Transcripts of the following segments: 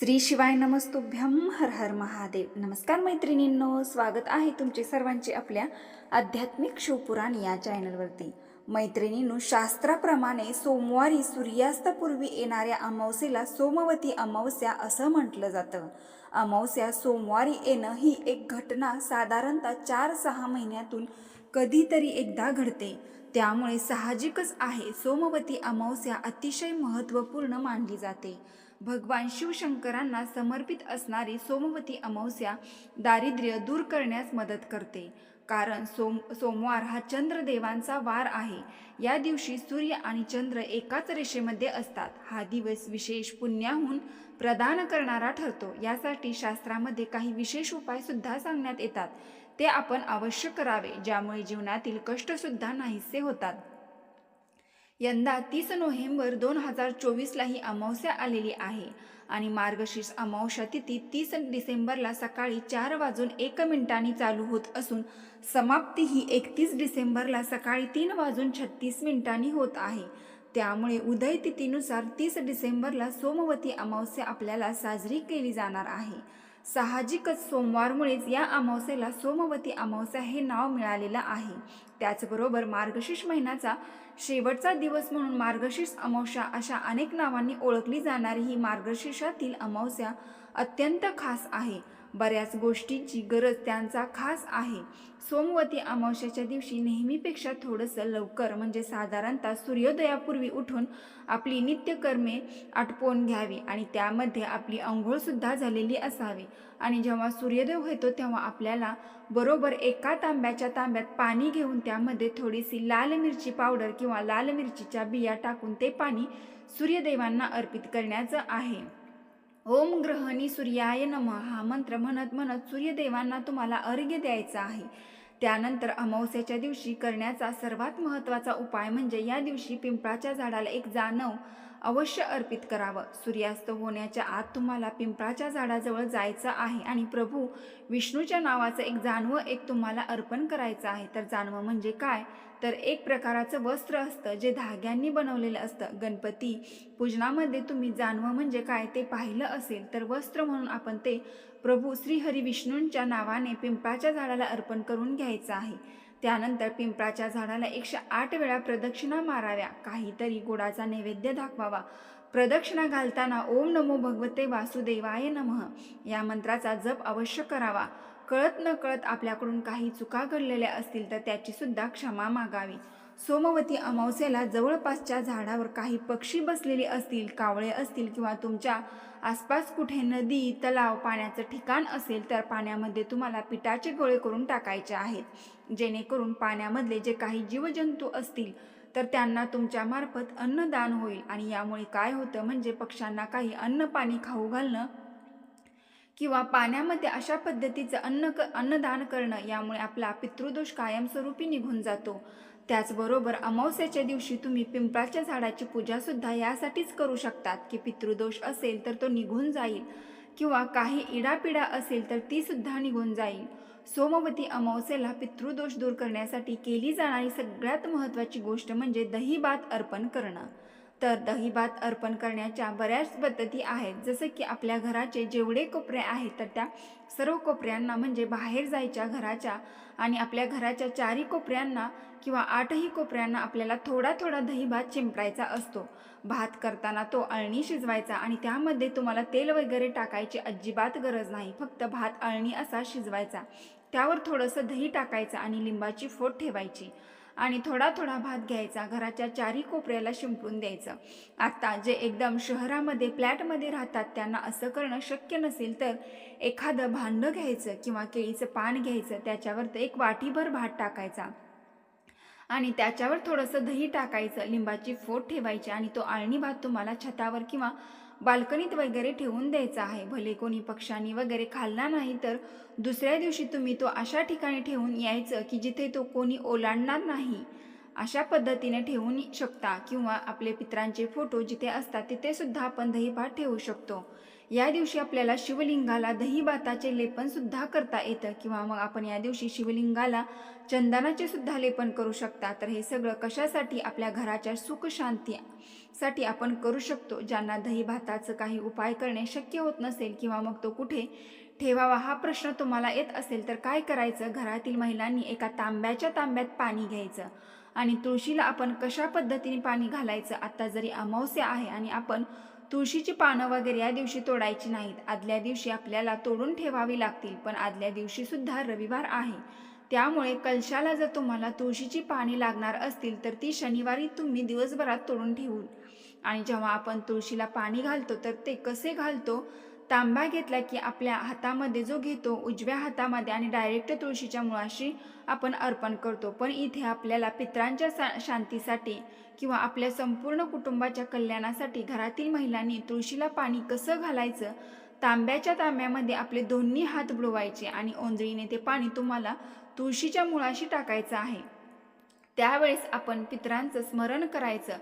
श्री शिवाय नमस्तुभ्यम हर हर महादेव. नमस्कार मैत्रिणींनो स्वागत आहे तुमचे सर्वांचे आपल्या आध्यात्मिक शिवपुराण या चॅनलवरती. मैत्रिणींनो शास्त्राप्रमाणे सोमवारी सूर्यास्तापूर्वी येणाऱ्या अमावस्येला सोमवती अमावस्या असं म्हटलं जातं. अमावस्या सोमवारी येणं ही एक घटना साधारणतः चार सहा महिन्यातून कधीतरी एकदा घडते. त्यामुळे साहजिकच आहे सोमवती अमावस्या अतिशय महत्त्वपूर्ण मानली जाते. भगवान शिवशंकरांना समर्पित असणारी सोमवती अमावस्या दारिद्र्य दूर करण्यास मदत करते. कारण सोम सोमवार हा चंद्रदेवांचा वार आहे. या दिवशी सूर्य आणि चंद्र एकाच रेषेमध्ये असतात. हा दिवस विशेष पुण्याहून प्रदान करणारा ठरतो. यासाठी शास्त्रामध्ये काही विशेष उपायसुद्धा सांगण्यात येतात. ते आपण अवश्य करावे ज्यामुळे जीवनातील कष्टसुद्धा नाहीसे होतात. यंदा तीस नोव्हेंबर दोन हजार चोवीसला ही अमावस्या आलेली आहे आणि मार्गशीर्ष अमावस्या तिथी तीस डिसेंबरला सकाळी चार वाजून एक मिनिटांनी चालू होत असून समाप्ती ही एकतीस डिसेंबरला सकाळी तीन वाजून छत्तीस मिनिटांनी होत आहे. त्यामुळे उदय तिथीनुसार तीस डिसेंबरला सोमवती अमावस्या आपल्याला साजरी केली जाणार आहे. साहजिकच सोमवारमुळेच या अमावस्येला सोमवती अमावस्या हे नाव मिळालेलं आहे. त्याचबरोबर मार्गशीर्ष महिन्याचा शेवटचा दिवस म्हणून मार्गशीर्ष अमावस्या अशा अनेक नावांनी ओळखली जाणारी ही मार्गशीर्षातील अमावस्या अत्यंत खास आहे. बऱ्याच गोष्टींची गरज त्यांचा खास आहे. सोमवती अमावस्याच्या दिवशी नेहमीपेक्षा थोडंसं लवकर म्हणजे साधारणतः सूर्योदयापूर्वी उठून आपली नित्यकर्मे आटपवून घ्यावी आणि त्यामध्ये आपली आंघोळसुद्धा झालेली असावी. आणि जेव्हा सूर्योदय होतो तेव्हा आपल्याला बरोबर एका तांब्याच्या तांब्यात पाणी घेऊन त्यामध्ये थोडीशी लाल मिरची पावडर किंवा लाल मिरचीच्या बिया टाकून ते पाणी सूर्यदेवांना अर्पित करण्याचं आहे. ओम ग्रहणी सूर्याय नम. हा मंत्र म्हणत म्हणत सूर्यदेवांना तुम्हाला अर्घ्य द्यायचा आहे. त्यानंतर अमावस्याच्या दिवशी करण्याचा सर्वात महत्त्वाचा उपाय म्हणजे या दिवशी पिंपळाच्या झाडाला एक जानव अवश्य अर्पित करावं. सूर्यास्त होण्याच्या आत तुम्हाला पिंपळाच्या झाडाजवळ जायचं आहे आणि प्रभू विष्णूच्या नावाचं एक जानवं एक तुम्हाला अर्पण करायचं आहे. तर जानवं म्हणजे काय? तर एक प्रकाराचं वस्त्र असतं जे धाग्यांनी बनवलेलं असतं. गणपती पूजनामध्ये तुम्ही जानवं म्हणजे काय ते पाहिलं असेल तर वस्त्र म्हणून आपण ते प्रभू श्रीहरी विष्णूंच्या नावाने पिंपळाच्या झाडाला अर्पण करून घ्यायचं आहे. त्यानंतर पिंपळाच्या झाडाला एकशे आठ वेळा प्रदक्षिणा माराव्या. काहीतरी गोडाचा नैवेद्य दाखवावा. प्रदक्षिणा घालताना ओम नमो भगवते वासुदेवाय नमः. या मंत्राचा जप अवश्य करावा. कळत न कळत आपल्याकडून काही चुका घडलेल्या असतील तर त्याची सुद्धा क्षमा मागावी. सोमवती अमावस्येला जवळपासच्या झाडावर काही पक्षी बसलेले असतील कावळे असतील किंवा तुमच्या आसपास कुठे नदी तलाव पाण्याचं ठिकाण असेल तर पाण्यामध्ये तुम्हाला पिठाचे गोळे करून टाकायचे आहेत. जेणेकरून पाण्यामधले जे काही जीवजंतू असतील तर त्यांना तुमच्यामार्फत अन्नदान होईल. आणि यामुळे काय होतं म्हणजे पक्ष्यांना काही अन्न पाणी खाऊ घालणं किंवा पाण्यामध्ये अशा पद्धतीचं अन्न क अन्नदान करणं यामुळे आपला पितृदोष कायमस्वरूपी निघून जातो. त्याचबरोबर अमावस्याच्या दिवशी तुम्ही पिंपळाच्या झाडाची पूजासुद्धा यासाठीच करू शकतात. की पितृदोष असेल तर तो निघून जाईल किंवा काही इडापिडा असेल तर तीसुद्धा निघून जाईल. सोमवती अमावस्येला पितृदोष दूर करण्यासाठी केली जाणारी सगळ्यात महत्त्वाची गोष्ट म्हणजे दहीभात अर्पण करणं. तर दहीभात अर्पण करण्याच्या बऱ्याच पद्धती आहेत. जसं की आपल्या घराचे जेवढे कोपरे आहेत तर त्या सर्व कोपऱ्यांना म्हणजे बाहेर जायच्या घराच्या आणि आपल्या घराच्या चारही कोपऱ्यांना किंवा आठही कोपऱ्यांना आपल्याला थोडा थोडा दहीभात चिंपडायचा असतो. भात करताना तो अळणी शिजवायचा आणि त्यामध्ये तुम्हाला तेल वगैरे टाकायची अजिबात गरज नाही. फक्त भात अळणी असा शिजवायचा. त्यावर थोडंसं दही टाकायचं आणि लिंबाची फोड ठेवायची. आणि थोडा थोडा भात घ्यायचा घराच्या चारी कोपऱ्याला शिंपडून द्यायचं. आता जे एकदम शहरामध्ये फ्लॅटमध्ये राहतात त्यांना असं करणं शक्य नसेल तर एखादं भांडं घ्यायचं किंवा केळीचं पान घ्यायचं त्याच्यावर तर एक वाटीभर भात टाकायचा. आणि त्याच्यावर थोडंसं दही टाकायचं लिंबाची फोड ठेवायची आणि तो आळणी भात तुम्हाला छतावर किंवा बाल्कनीत वगैरे ठेवून द्यायचा आहे. भले कोणी पक्ष्यांनी वगैरे खाल्ला नाही तर दुसऱ्या दिवशी तुम्ही तो अशा ठिकाणी ठेवून यायचं की जिथे तो कोणी ओलांडणार नाही. अशा पद्धतीने ठेवून शकता किंवा आपले पित्रांचे फोटो जिथे असतात तिथे सुद्धा आपण दहीभात ठेवू शकतो. या दिवशी आपल्याला शिवलिंगाला दहीभाताचे लेपन सुद्धा करता येतं किंवा मग आपण या दिवशी शिवलिंगाला चंदनाचे सुद्धा लेपन करू शकता. तर हे सगळं कशासाठी? आपल्या घराच्या सुख शांती साठी आपण करू शकतो. ज्यांना दही भाताचं काही उपाय करणे शक्य होत नसेल किंवा मग तो कुठे ठेवावा हा प्रश्न तुम्हाला येत असेल तर काय करायचं? घरातील महिलांनी एका तांब्याच्या तांब्यात पाणी घ्यायचं आणि तुळशीला आपण कशा पद्धतीने पाणी घालायचं? आता जरी अमावस्या आहे आणि आपण तुळशीची पानं वगैरे या दिवशी तोडायची नाहीत. आदल्या दिवशी आपल्याला तोडून ठेवावी लागतील पण आदल्या दिवशीसुद्धा रविवार आहे. त्यामुळे कलशाला जर तुम्हाला तुळशीची पाणी लागणार असतील तर ती शनिवारी तुम्ही दिवसभरात तोडून ठेवून आणि जेव्हा आपण तुळशीला पाणी घालतो तर ते कसे घालतो? तांबा घेतला की आपल्या हातामध्ये जो घेतो उजव्या हातामध्ये आणि डायरेक्ट तुळशीच्या मुळाशी आपण अर्पण करतो. पण इथे आपल्याला पित्रांच्या सा- शांतीसाठी किंवा आपल्या संपूर्ण कुटुंबाच्या कल्याणासाठी घरातील महिलांनी तुळशीला पाणी कसं घालायचं? तांब्याच्या तांब्यामध्ये आपले दोन्ही हात बुडवायचे आणि ओंजळीने ते पाणी तुम्हाला तुळशीच्या मुळाशी टाकायचं आहे. त्यावेळेस आपण पित्रांचं स्मरण करायचं.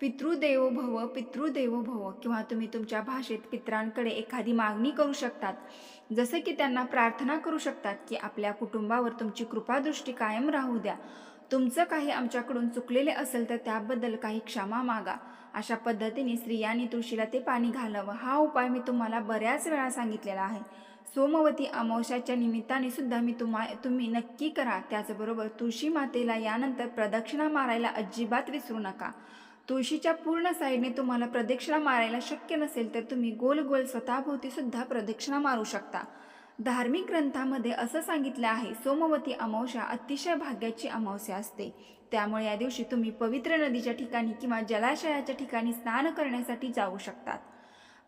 पितृदेवो भव पितृदेवो भव किंवा तुम्ही तुमच्या भाषेत पितरांकडे एखादी मागणी करू शकतात. जसं की त्यांना प्रार्थना करू शकतात की आपल्या कुटुंबावर तुमची कृपादृष्टी कायम राहू द्या. तुमचं काही आमच्याकडून चुकलेले असेल तर त्याबद्दल काही क्षमा मागा. अशा पद्धतीने स्त्रियांनी तुळशीला ते पाणी घालावं. हा उपाय मी तुम्हाला बऱ्याच वेळा सांगितलेला आहे. सोमवती अमावस्याच्या निमित्ताने सुद्धा मी तुम्हा तुम्ही नक्की करा. त्याचबरोबर तुळशी मातेला यानंतर प्रदक्षिणा मारायला अजिबात विसरू नका. तुळशीच्या पूर्ण साईडने तुम्हाला प्रदक्षिणा मारायला शक्य नसेल तर तुम्ही गोल गोल स्वतःभोवती सुद्धा प्रदक्षिणा मारू शकता. धार्मिक ग्रंथामध्ये असं सांगितलं आहे सोमवती अमावस्या अतिशय भाग्याची अमावस्या असते. त्यामुळे या दिवशी तुम्ही पवित्र नदीच्या ठिकाणी किंवा जलाशयाच्या ठिकाणी स्नान करण्यासाठी जाऊ शकतात.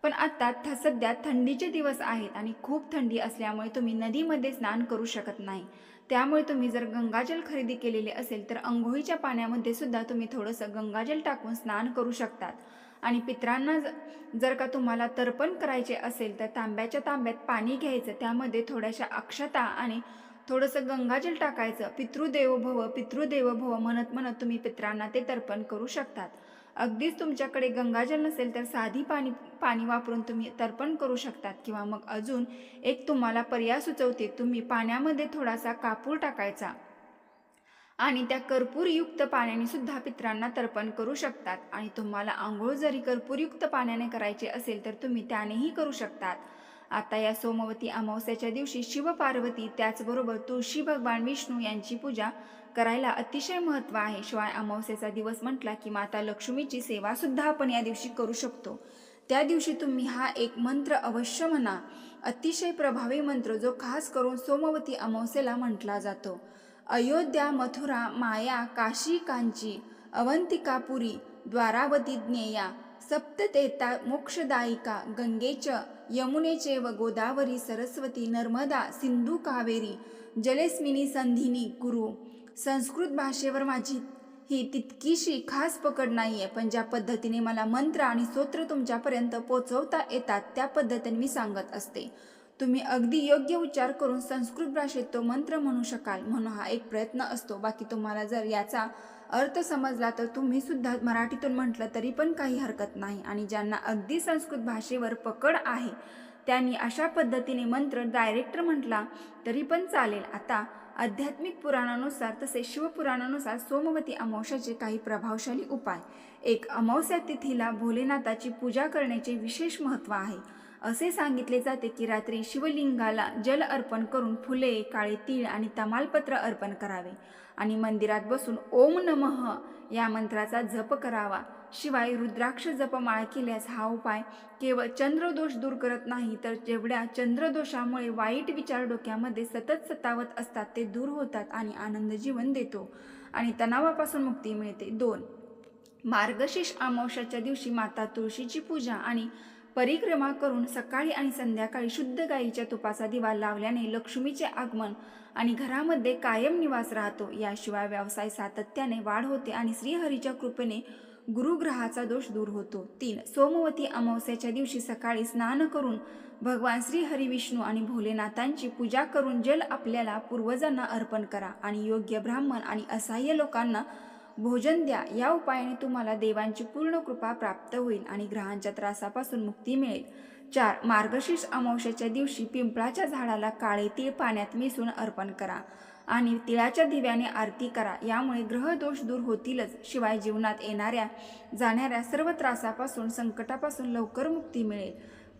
पण आता थ सध्या थंडीचे दिवस आहेत आणि खूप थंडी असल्यामुळे तुम्ही नदीमध्ये स्नान करू शकत नाही. त्यामुळे तुम्ही जर गंगाजल खरेदी केलेले असेल तर अंघोळीच्या पाण्यामध्ये सुद्धा तुम्ही थोडंसं गंगाजल टाकून स्नान करू शकतात. आणि पित्रांना ज- जर का तुम्हाला तर्पण करायचे असेल तर तांब्याच्या तांब्यात पाणी घ्यायचं त्यामध्ये थोड्याशा अक्षता आणि थोडंसं गंगाजल टाकायचं. पितृदेव भव पितृदेवो भव म्हणत म्हणत तुम्ही पित्रांना ते तर्पण करू शकतात. अगदीच तुमच्याकडे गंगाजल नसेल तर साधी पाणी पाणी वापरून तुम्ही तर्पण करू शकतात. किंवा मग अजून एक तुम्हाला पर्याय सुचवते तुम्ही पाण्यामध्ये थोडासा कापूर टाकायचा. आणि त्या कर्पूरयुक्त पाण्याने सुद्धा पित्रांना तर्पण करू शकतात. आणि तुम्हाला आंघोळ जरी कर्पूरयुक्त पाण्याने करायचे असेल तर तुम्ही त्यानेही करू शकतात. आता या सोमवती अमावस्याच्या दिवशी शिवपार्वती त्याचबरोबर तुळशी भगवान विष्णू यांची पूजा करायला अतिशय महत्त्व आहे. शिवाय अमावस्याचा दिवस म्हटला की माता लक्ष्मीची सेवा सुद्धा आपण या दिवशी करू शकतो. त्या दिवशी तुम्ही हा एक मंत्र अवश्य म्हणा. अतिशय प्रभावी मंत्र जो खास करून सोमवती अमावस्येला म्हटला जातो. अयोध्या मथुरा माया काशी कांची अवंतिकापुरी द्वारावती ज्ञेया सप्ततेता मोक्षदायिका गंगेच यमुनेचे व गोदावरी सरस्वती नर्मदा सिंधू कावेरी जलेस्मिनी संधिनी गुरु संस्कृत भाषेवर माझी ही तितकीशी खास पकड नाही आहे पण ज्या पद्धतीने मला मंत्र आणि स्तोत्र तुमच्यापर्यंत पोचवता येतात त्या पद्धतीने मी सांगत असते. तुम्ही अगदी योग्य उच्चार करून संस्कृत भाषेत तो मंत्र म्हणू शकाल म्हणून हा एक प्रयत्न असतो. बाकी तुम्हाला जर याचा अर्थ समजला तर तुम्ही सुद्धा मराठीतून म्हटलं तरी पण काही हरकत नाही. आणि ज्यांना अगदी संस्कृत भाषेवर पकड आहे त्यांनी अशा पद्धतीने मंत्र डायरेक्टर म्हटला तरी पण चालेल. आता आध्यात्मिक पुराणानुसार तसेच शिवपुराणानुसार सोमवती अमावस्याचे काही प्रभावशाली उपाय. एक अमावस्या तिथीला भोलेनाथाची पूजा करण्याचे विशेष महत्त्व आहे. असे सांगितले जाते की रात्री शिवलिंगाला जल अर्पण करून फुले काळे तीळ आणि तमालपत्र अर्पण करावे आणि मंदिरात बसून ओम नमः या मंत्राचा जप करावा. शिवाय रुद्राक्ष जपमाळ केल्यास हा उपाय केवळ चंद्रदोष दूर करत नाही तर जेवढ्या चंद्रदोषामुळे वाईट विचार डोक्यामध्ये सतत सतावत असतात ते दूर होतात आणि आनंद जीवन देतो आणि तणावापासून मुक्ती मिळते. दोन मार्गशीर्ष अमावश्याच्या दिवशी माता तुळशीची पूजा आणि परिक्रमा करून सकाळी आणि संध्याकाळी शुद्ध गाईच्या तुपाचा दिवा लावल्याने लक्ष्मीचे आगमन आणि घरामध्ये कायम निवास राहतो. याशिवाय व्यवसाय सातत्याने वाढ होते आणि श्रीहरीच्या कृपेने गुरुग्रहाचा दोष दूर होतो. तीन सोमवती अमावस्याच्या दिवशी सकाळी स्नान करून भगवान श्री हरी विष्णू आणि भोलेनाथांची पूजा करून जल आपल्याला पूर्वजांना अर्पण करा आणि योग्य ब्राह्मण आणि असहाय्य लोकांना भोजन द्या. या उपायाने तुम्हाला देवांची पूर्ण कृपा प्राप्त होईल आणि ग्रहांच्या त्रासापासून मुक्ती मिळेल. चार मार्गशीर्ष अमावस्याच्या दिवशी पिंपळाच्या झाडाला काळे तीळ पाण्यात मिसळून अर्पण करा आणि तिळाच्या दिव्याने आरती करा. यामुळे ग्रहदोष दूर होतीलच. शिवाय जीवनात येणाऱ्या जाणाऱ्या सर्व त्रासापासून संकटापासून लवकर मुक्ती मिळेल.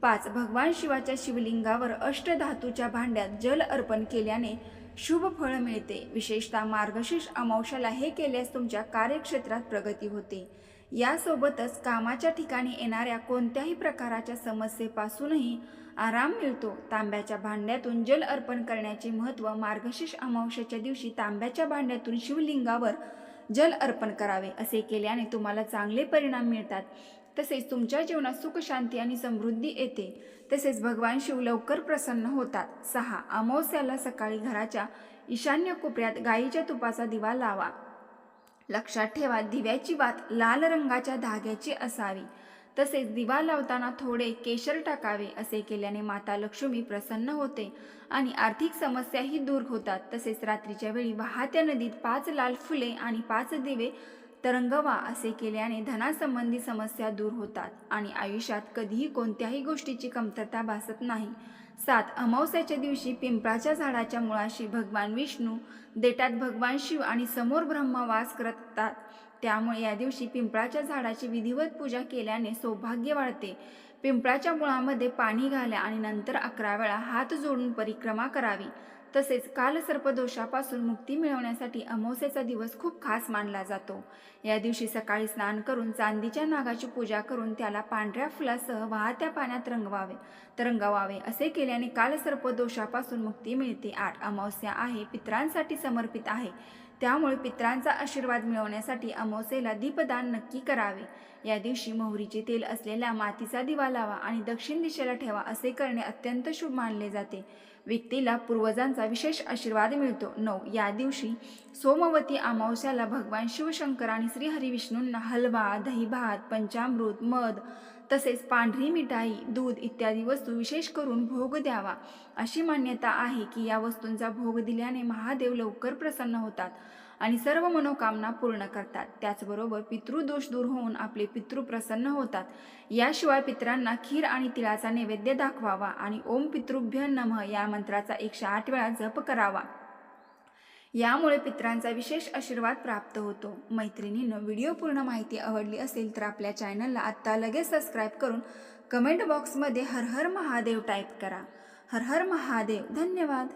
पाच भगवान शिवाच्या शिवलिंगावर अष्टधातूच्या भांड्यात जल अर्पण केल्याने शुभ फळ मिळते. विशेषतः मार्गशीर्ष अमावशाला हे केल्यास तुमच्या कार्यक्षेत्रात प्रगती होते. यासोबतच कामाच्या ठिकाणी येणाऱ्या कोणत्याही प्रकाराच्या समस्येपासूनही आराम मिळतो. तांब्याच्या भांड्यातून जल अर्पण करण्याचे महत्त्व मार्गशीर्ष अमावस्याच्या दिवशी तांब्याच्या भांड्यातून शिवलिंगावर जल अर्पण करावे असे केल्याने तुम्हाला चांगले परिणाम मिळतात. तसेच तुमच्या जीवनात सुख शांती आणि समृद्धी येते. तसेच भगवान शिव लवकर प्रसन्न होतात. सहा अमावस्याला सकाळी घराच्या ईशान्य कोपऱ्यात गाईच्या तुपाचा दिवा लावा. लक्षात ठेवा दिव्याची वात लाल रंगाच्या धाग्याची असावी. तसेच दिवा लावताना थोडे केशर टाकावे असे केल्याने माता लक्ष्मी प्रसन्न होते आणि आर्थिक समस्याही दूर होतात. तसेच रात्रीच्या वेळी वाहत्या नदीत पाच लाल फुले आणि पाच दिवे तरंगवा असे केल्याने धनासंबंधी समस्या दूर होतात आणि आयुष्यात कधीही कोणत्याही गोष्टीची कमतरता भासत नाही. सात अमावस्याच्या दिवशी पिंपळाच्या झाडाच्या मुळाशी भगवान विष्णू देठात भगवान शिव आणि समोर ब्रह्मा वास करतात. त्यामुळे या दिवशी पिंपळाच्या झाडाची विधिवत पूजा केल्याने सौभाग्य वाढते. पिंपळाच्या मुळामध्ये पाणी घाला आणि नंतर अकरा वेळा हात जोडून परिक्रमा करावी. तसेच कालसर्पदोषापासून मुक्ती मिळवण्यासाठी अमावस्याचा दिवस खूप खास मानला जातो. या दिवशी सकाळी स्नान करून चांदीच्या नागाची पूजा करून त्याला पांढऱ्या फुलासह वाहत्या पाण्यात रंगवावे तरंगवावे असे केल्याने कालसर्पदोषापासून मुक्ती मिळते. आठ अमावस्या आहे पित्रांसाठी समर्पित आहे. त्यामुळे पित्रांचा आशीर्वाद मिळवण्यासाठी अमावस्येला दीपदान नक्की करावे. या दिवशी मोहरीचे तेल असलेला मातीचा दिवा लावा आणि दक्षिण दिशेला ठेवा असे करणे अत्यंत शुभ मानले जाते. व्यक्तीला पूर्वजांचा विशेष आशीर्वाद मिळतो. नऊ. या दिवशी सोमवती अमावस्याला भगवान शिवशंकर आणि श्रीहरिविष्णूंना हलवा दही भात पंचामृत मध तसेच पांढरी मिठाई दूध इत्यादी वस्तू विशेष करून भोग द्यावा. अशी मान्यता आहे की या वस्तूंचा भोग दिल्याने महादेव लवकर प्रसन्न होतात आणि सर्व मनोकामना पूर्ण करतात. त्याचबरोबर पितृदोष दूर होऊन आपले पितृ प्रसन्न होतात. याशिवाय पितरांना खीर आणि तिळाचा नैवेद्य दाखवावा आणि ओम पितृभ्य नमः या मंत्राचा एकशे आठ वेळा जप करावा. यामुळे पित्रांचा विशेष आशीर्वाद प्राप्त होतो. मैत्रिणीनं व्हिडिओ पूर्ण माहिती आवडली असेल तर आपल्या चॅनलला आत्ता लगेच सबस्क्राईब करून कमेंट बॉक्समध्ये हर हर महादेव टाईप करा. हर हर महादेव. धन्यवाद.